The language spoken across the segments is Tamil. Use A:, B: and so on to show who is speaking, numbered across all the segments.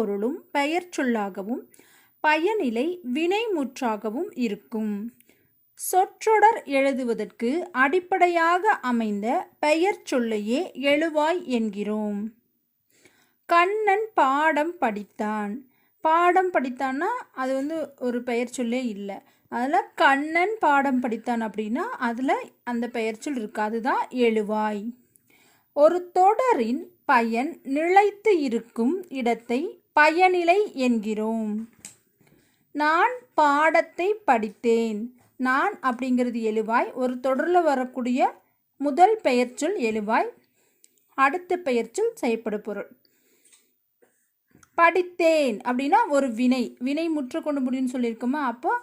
A: பொருளும் பெயர் சொல்லாகவும் பயனிலை வினைமுற்றாகவும் இருக்கும். சொற்றொடர் எழுதுவதற்கு அடிப்படையாக அமைந்த பெயர் சொல்லையே எழுவாய் என்கிறோம். கண்ணன் பாடம் படித்தான். பாடம் படித்தான்னா அது வந்து ஒரு பெயர் சொல்லே இல்லை. அதில் கண்ணன் பாடம் படித்தான் அப்படின்னா அதில் அந்த பெயர் சொல் இருக்கு. அதுதான் எழுவாய். ஒரு தொடரின் பயன் நிலைத்து இருக்கும் இடத்தை பயனிலை என்கிறோம். நான் பாடத்தை படித்தேன். நான் அப்படிங்கிறது எழுவாய். ஒரு தொடரில் வரக்கூடிய முதல் பெயர்ச்சொல் எழுவாய். அடுத்த பெயர்ச்சொல் செய்யப்படு பொருள். படித்தேன் அப்படின்னா ஒரு வினை. வினை முற்று கொண்டு முடியும்னு சொல்லியிருக்கோமா? அப்போ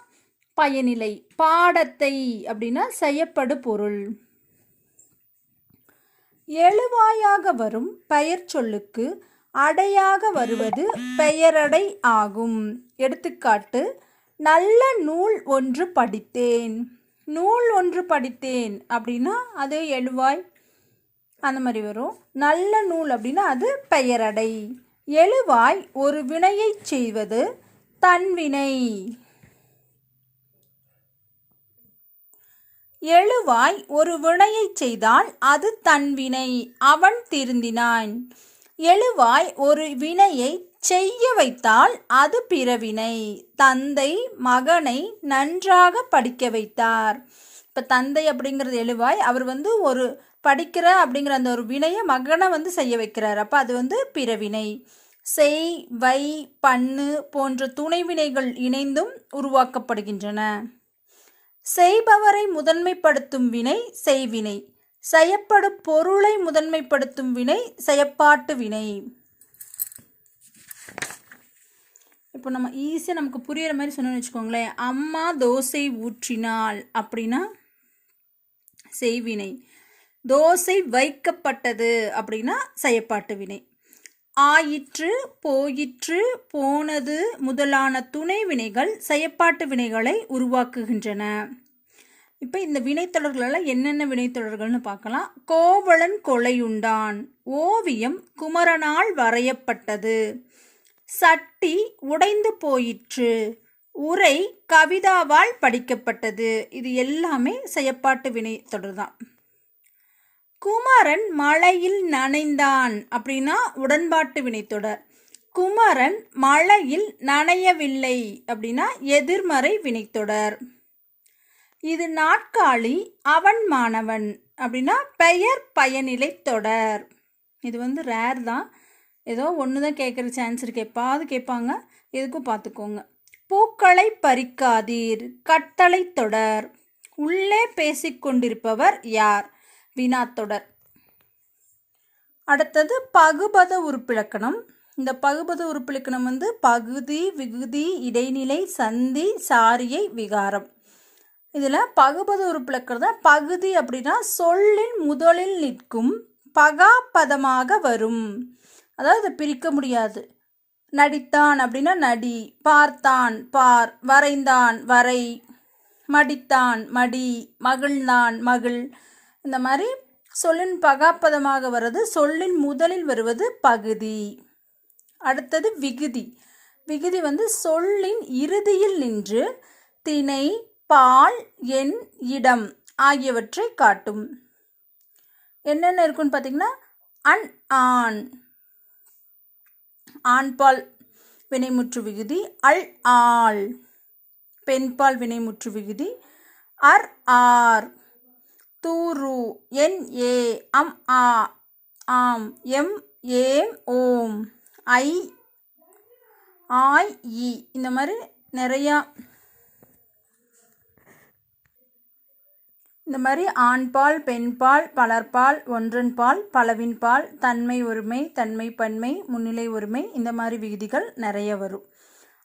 A: பயனிலை. பாடத்தை அப்படின்னா செய்யப்படு பொருள். எழுவாயாக வரும் பெயர் சொல்லுக்கு அடையாக வருவது பெயரடை ஆகும். எடுத்துக்காட்டு நல்ல நூல் ஒன்று படித்தேன். நூல் ஒன்று படித்தேன் அப்படின்னா அது எழுவாய்? அந்த மாதிரி வரும். நல்ல நூல் அப்படின்னா அது பெயரடை. எழுவாய் ஒரு வினையை செய்வது தன்வினை எழுவாய் ஒரு வினையை செய்தால் அது தன்வினை அவன் திருந்தினான். எழுவாய் ஒரு வினையை செய்ய வைத்தால் அது பிறவினை. தந்தை மகனை நன்றாக படிக்க வைத்தார். இப்போ தந்தை அப்படிங்கிறது எழுவாய் அவர் வந்து ஒரு படிக்கிற அப்படிங்கிற அந்த ஒரு வினையை மகனை வந்து செய்ய வைக்கிறார். அப்போ அது வந்து பிறவினை. செய் வை பண்ணு போன்ற துணை வினைகள் இணைந்தும் உருவாக்கப்படுகின்றன. செய்பவரை முதன்மைப்படுத்தும் வினை செய்வினை. செயப்படும் பொருளை முதன்மைப்படுத்தும் வினை செயப்பாட்டு வினை. இப்போ நம்ம ஈஸியாக நமக்கு புரியிற மாதிரி சொன்னோம்னு வச்சுக்கோங்களேன். அம்மா தோசை ஊற்றினாள் அப்படின்னா செய்வினை. தோசை வைக்கப்பட்டது அப்படின்னா செயப்பாட்டு வினை. ஆயிற்று போயிற்று போனது முதலான துணை வினைகள் செயப்பாட்டு வினைகளை உருவாக்குகின்றன. இப்போ இந்த வினைத்தொடர்களெல்லாம் என்னென்ன வினைத்தொடர்கள்னு பார்க்கலாம். கோவலன் கொலையுண்டான். ஓவியம் குமரனால் வரையப்பட்டது. சட்டி உடைந்து போயிற்று. உரை கவிதாவால் படிக்கப்பட்டது. இது எல்லாமே செயப்பாட்டு வினை தொடர்தான் குமரன் மழையில் நனைந்தான் அப்படின்னா உடன்பாட்டு வினைத்தொடர். குமரன் மழையில் நனையவில்லை அப்படின்னா எதிர்மறை வினைத்தொடர். இது நாட்காலி அவன் மாணவன் அப்படின்னா பெயர் பயனிலை தொடர். இது வந்து ரேர் தான். ஏதோ ஒன்று தான் கேட்குற சான்ஸ் இருக்கு. எப்பாவது கேட்பாங்க. எதுக்கும் பார்த்துக்கோங்க. பூக்களை பறிக்காதீர். கட்டளை தொடர். உள்ளே பேசிக்கொண்டிருப்பவர் யார்? வினாத்தொடர் அடுத்தது பகுபத உறுப்பிலக்கணம் இந்த பகுபத உறுப்பிலக்கணம் வந்து பகுதி விகுதி இடைநிலை சந்தி சாரியை விகாரம். இதில் பகுபத உறுப்பிலக்கணம் பகுதி அப்படின்னா சொல்லின் முதலில் நிற்கும் பகாபதமாக வரும். அதாவது பிரிக்க முடியாது. நடித்தான் அப்படின்னா நடி பார்த்தான் பார் வரைந்தான் வரை மடித்தான் மடி மகிழ்ந்தான் மகிழ். இந்த மாதிரி சொல்லின் பகாப்பதமாக வர்றது சொல்லின் முதலில் வருவது பகுதி. அடுத்தது விகுதி. விகுதி வந்து சொல்லின் இறுதியில் நின்று திணை பால் எண் இடம் ஆகியவற்றை காட்டும். என்னென்ன இருக்குன்னு பார்த்தீங்கன்னா அன் ஆண். ஆண்பால் வினைமுற்று விகுதி அல் ஆள். பெண்பால் வினைமுற்று விகுதி அர் ஆர். தூரு என் ஏ அம் ஆ ஆம் எம் ஏம் ஓம். ஐ ஆய் இ இந்த மாதிரி நிறையா இந்த மாதிரி ஆண்பால் பெண்பால் பலர்பால் ஒன்றன்பால் பலவின்பால் தன்மை ஒருமை தன்மை பன்மை முன்னிலை ஒருமை இந்த மாதிரி விகுதிகள் நிறைய வரும்.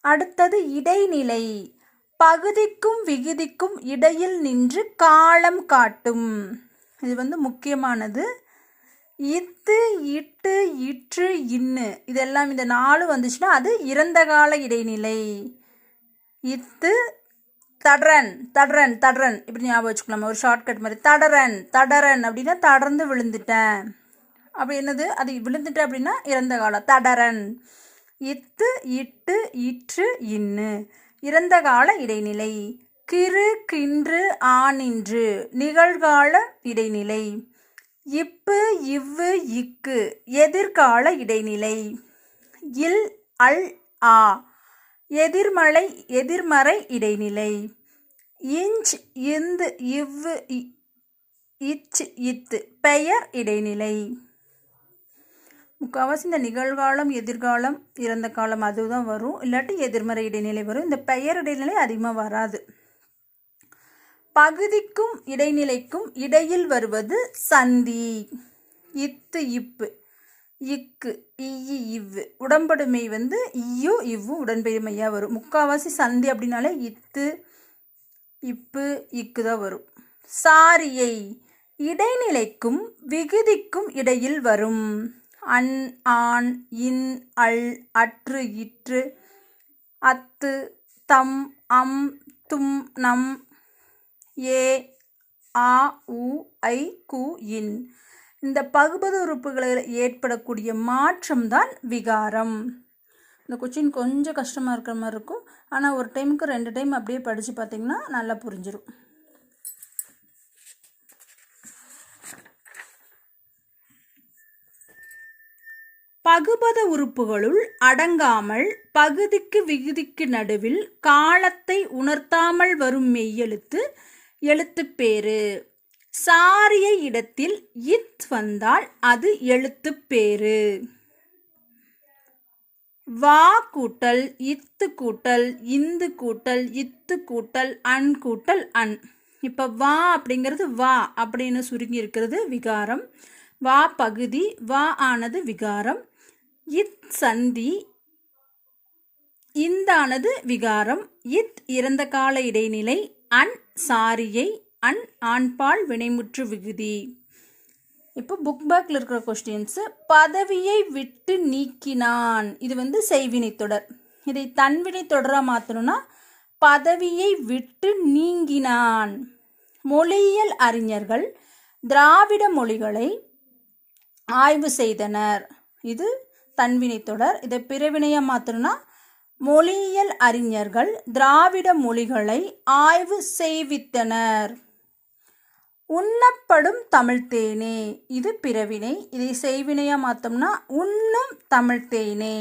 A: அடுத்தது இடைநிலை. பகுதிக்கும் விகுதிக்கும் இடையில் நின்று காலம் காட்டும். இது வந்து முக்கியமானது. இத்து இட்டு இற்று இன்னு. இதெல்லாம் இந்த நாலு வந்துச்சுன்னா அது இறந்த கால இடைநிலை. இத்து தடரன் தடரன் தடரன் இப்படி ஞாபகம் வச்சுக்கலாமா ஒரு ஷார்ட்கட் மாதிரி. தடரன் தடரன் அப்படின்னா தடர்ந்து விழுந்துட்டேன். அப்படி என்னது? அது விழுந்துட்டேன் அப்படின்னா இறந்த காலம். தடரன் இத்து இட்டு இற்று இன்னு. இறந்த கால இடைநிலை. கிறு கின்று ஆனின்று நிகழ்கால இடைநிலை. இப்பு இவ்வு இக்கு. எதிர்கால இடைநிலை. இல் அல் ஆ. எதிர்மலை எதிர்மறை இடைநிலை. இஞ்ச் இந்து இவ்வு இ- இச் இத்து பெயர் இடைநிலை. முக்கால்வாசி இந்த நிகழ்காலம் எதிர்காலம் இறந்த காலம் அதுதான் வரும். இல்லாட்டி எதிர்மறை இடைநிலை வரும். இந்த பெயர் இடைநிலை அதிகமாக வராது. பகுதிக்கும் இடைநிலைக்கும் இடையில் வருவது சந்தி இத்து இப்பு. இக்கு இய்யு இவ்வு. உடம்படுமை வந்து இயோ இவ்வு உடன்பெருமையாக வரும். முக்கால்வாசி சந்தி அப்படின்னாலே இத்து இப்பு இக்கு தான் வரும். சாரியை இடைநிலைக்கும் விகுதிக்கும் இடையில் வரும். அன் ஆண் இன் அல் அற்று இற்று. அத்து தம் அம் தும் நம். ஏ ஆ உ ஐ கு இன். இந்த பகுபத உறுப்புகளில் ஏற்படக்கூடிய மாற்றம்தான் விகாரம். இந்த கொச்சின் கொஞ்சம் கஷ்டமாக இருக்கிற மாதிரி இருக்கும். ஆனால் ஒரு டைமுக்கு ரெண்டு டைம் அப்படியே படித்து பார்த்தீங்கன்னா நல்லா புரிஞ்சிடும் பகுபத உறுப்புகளுள் அடங்காமல் பகுதிக்கு விகுதிக்கு நடுவில் காலத்தை உணர்த்தாமல் வரும் மெய்யெழுத்து எழுத்துப்பேறு. சாரிய இடத்தில் இத் வந்தால் அது எழுத்துப்பேறு வா கூட்டல் இத்து கூட்டல் இந்து கூட்டல் இத்து கூட்டல் அன் கூட்டல் அன். இப்போ வா அப்படிங்கிறது வா அப்படின்னு சுருங்கி இருக்கிறது விகாரம். வா பகுதி வா ஆனது விகாரம். இத் சந்தி இந்தானது விகாரம். இத் இறந்த கால இடைநிலை அன் சாரியை அன் ஆண்பால் வினைமுற்று விகுதி. இப்போ புக் பேக்கில் இருக்கிற கொஸ்டின்ஸு பதவியை விட்டு நீக்கினான். இது வந்து செய்வினை தொடர். இதை தன்வினை தொடராக மாற்றணும்னா பதவியை விட்டு நீங்கினான். மொழியியல் அறிஞர்கள் திராவிட மொழிகளை ஆய்வு செய்தனர். இது தன்வினை தொடர். இதை பிறவினையாக மாற்றணும்னா மொழியியல் அறிஞர்கள் திராவிட மொழிகளை ஆய்வு செய்வித்தனர். உண்ணப்படும் தமிழ் தேனே. இது பிறவினை. இதை செய்வினையாக மாற்றோம்னா உண்ணும் தமிழ் தேனே.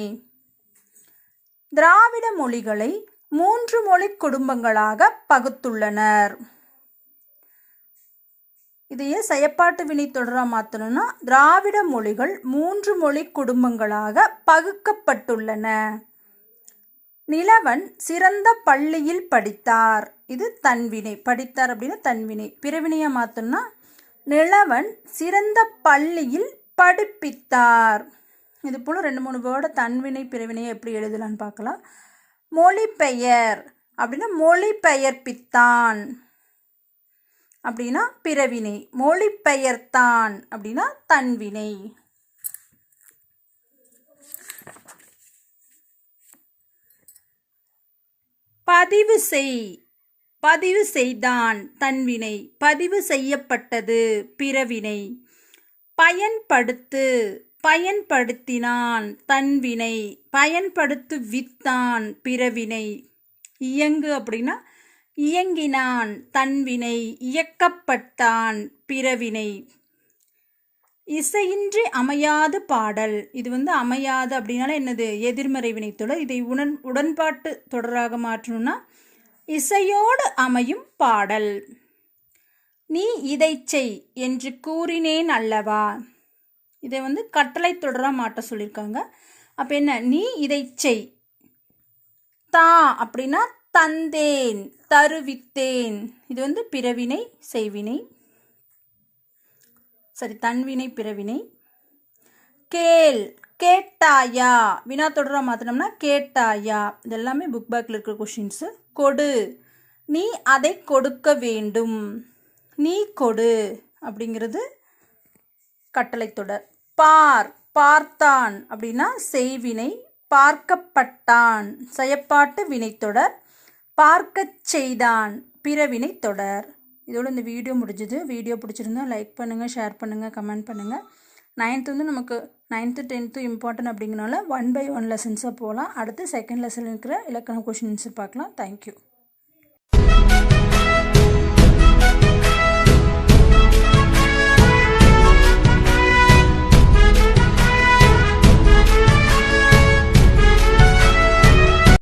A: திராவிட மொழிகளை மூன்று மொழி குடும்பங்களாக பகுத்துள்ளனர். இதையே செயப்பாட்டு வினை தொடராக மாற்றணும்னா திராவிட மொழிகள் மூன்று மொழி குடும்பங்களாக பகுக்கப்பட்டுள்ளன. நிலவன் சிறந்த பள்ளியில் படித்தார். இது தன்வினை படித்தார் அப்படின்னா தன்வினை பிறவினையை மாற்றோம்னா நிலவன் சிறந்த பள்ளியில் படிப்பித்தார். இது போல் ரெண்டு மூணு வேர்டை தன்வினை பிறவினையை எப்படி எழுதலான்னு பார்க்கலாம். மொழிபெயர். அப்படின்னா மொழிபெயர்ப்பித்தான். அப்படின்னா பிறவினை. மொழிபெயர்த்தான். அப்படின்னா தன்வினை பதிவு செய். பதிவு செய்தான் தன்வினை. பதிவு செய்யப்பட்டது பிறவினை. பயன்படுத்து. பயன்படுத்தினான் தன்வினை. பயன்படுத்து வித்தான் பிறவினை. இயங்கு அப்படின்னா இயங்கினான் தன்வினை. இயக்கப்பட்டான் பிறவினை. இசையின்றி அமையாது பாடல். இது வந்து அமையாது அப்படின்னால என்னது? எதிர்மறை வினைத்தொடர் இதை உடன் உடன்பாட்டு தொடராக மாற்றணும்னா இசையோடு அமையும் பாடல். நீ இதை செய் என்று கூறினேன் அல்லவா? இதை வந்து கட்டளை தொடராக மாட்ட சொல்லியிருக்காங்க. அப்போ என்ன? நீ இதை செய். தா அப்படின்னா தந்தேன் தருவித்தேன். இது வந்து பிறவினை செய்வினை. சரி தன்வினை பிறவினை. கேள் கேட்டாயா? வினா தொடராக மாற்றினோம்னா கேட்டாயா? இது எல்லாமே புக் பேக்கில் இருக்கிற கொஷின்ஸு கொடு. நீ அதை கொடுக்க வேண்டும். நீ கொடு. அப்படிங்கிறது கட்டளை தொடர். பார் பார்த்தான். அப்படின்னா செய்வினை பார்க்கப்பட்டான். செயப்பாட்டு வினைத்தொடர் பார்க்கச் செய்தான். பிறவினை தொடர். இதோட இந்த வீடியோ முடிஞ்சது. வீடியோ பிடிச்சிருந்தா லைக் பண்ணுங்கள் ஷேர் பண்ணுங்கள் கமெண்ட் பண்ணுங்கள் நைன்த்து வந்து நமக்கு நைன்த்து டென்த்து இம்பார்ட்டன்ட் அப்படிங்கிறனால ஒன் பை ஒன் லெசன்ஸாக போகலாம் அடுத்து செகண்ட் லெசன் இருக்கிற இலக்கண கொஷின்ஸை பார்க்கலாம். தேங்க்யூ